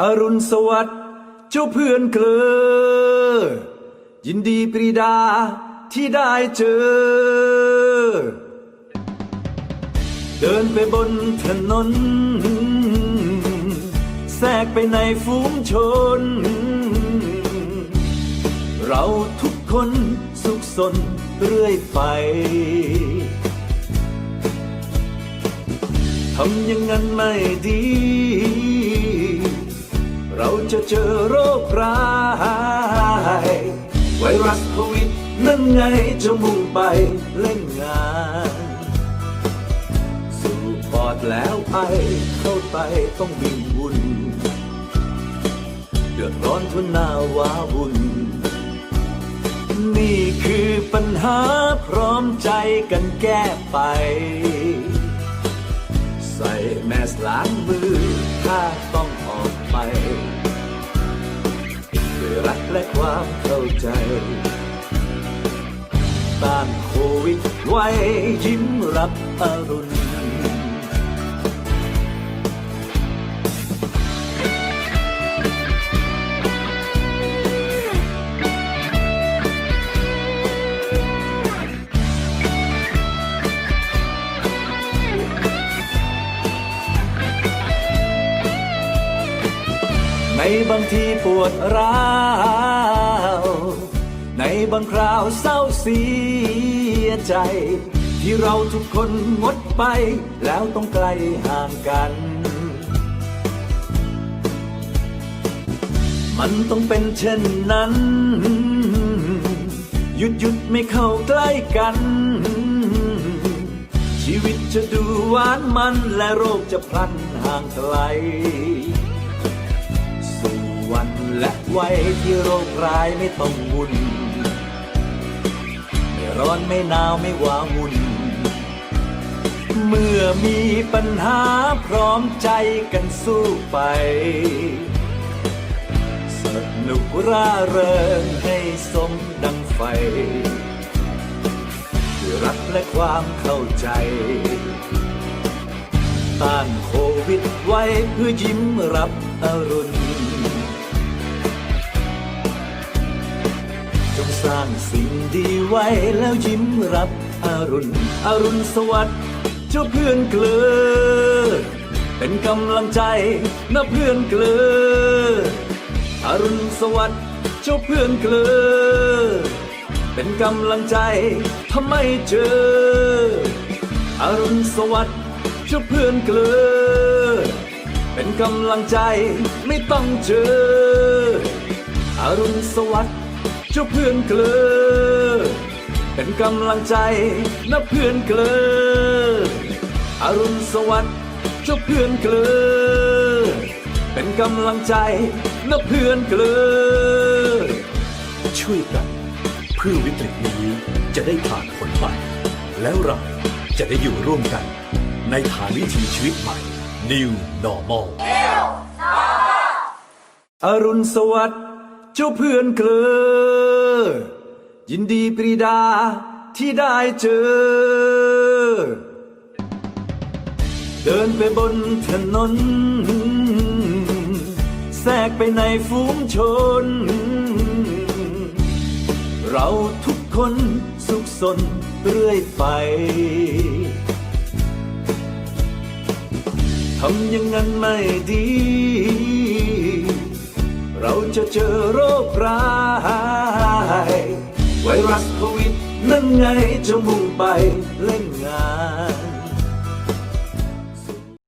อรุณสวัสดิ์เจ้าเพื่อนเกลอ ยินดีปรีดาที่ได้เจอ เดินไปบนถนน แทรกไปในฝูงชน เราทุกคนสุขสนเรื่อยไปทำอย่างนั้นไม่ดี เราจะเจอโรคร้าย ไวรัสโควิดนั่นไงจะมุ่งไปเล่นงาน สู่ปอดแล้วไอเข้าไปต้องวิ่งวุ่นเดือดร้อนทนหน้าว้าวุ่น นี่คือปัญหาพร้อมใจกันแก้ไป ใส่แมสล้างมือถ้าต้อง ความเข้าใจ ต้านโควิดไว้ยิ้มรับอรุณ ในบางทีปวดร้าว ในบางคราวเศร้าเสียใจ ที่เราทุกคนงดไป แล้วต้องไกลห่างกัน มันต้องเป็นเช่นนั้น หยุดหยุดไม่เข้าใกล้กัน ชีวิตจะดูหวานมันและโรคจะพลันห่างไกล และไวัยที่โรคร้ายไม่ต้องวุ่น ไม่ร้อนไม่หนาวไม่ว้าวุ่น เมื่อมีปัญหาพร้อมใจกันสู้ไป สนุกร่าเริงให้สมดังไฟรักและความเข้าใจต้านโควิดไว้เพื่อยิ้มรับอรุณ จงสร้างสิ่งดีไว้แล้วยิ้มรับอรุณ อรุณสวัสดิ์เจ้าเพื่อนเกลือ เป็นกำลังใจนะเพื่อนเกลือ อรุณสวัสดิ์เจ้าเพื่อนเกลือ เป็นกำลังใจทำไมเจอ อรุณสวัสดิ์เจ้าเพื่อนเกลือ เป็นกำลังใจไม่ต้องเจอ อรุณสวัสดิ์ เจ้าเพื่อนเกลอเป็นกำลังใจนะเพื่อนเกลออรุณสวัสดิ์เจ้าเพื่อนเกลอเป็นกำลังใจนะเพื่อนเกลอช่วยกันเพื่อวิกฤตนี้จะได้ผ่านพ้นไป แล้วเราจะได้อยู่ร่วมกัน ในฐานวิถีชีวิตใหม่ New Normal อรุณสวัสดิ์ เจ้าเพื่อนเกลอยินดีปรีดาที่ได้เจอ เดินไปบนถนน แทรกไปในฝูงชน เราทุกคนสุขสนเรื่อยไปทำอย่างนั้นไม่ดี เราจะเจอโรคร้ายไวรัสโควิดนั่นไงจะมุ่งไปเล่นงาน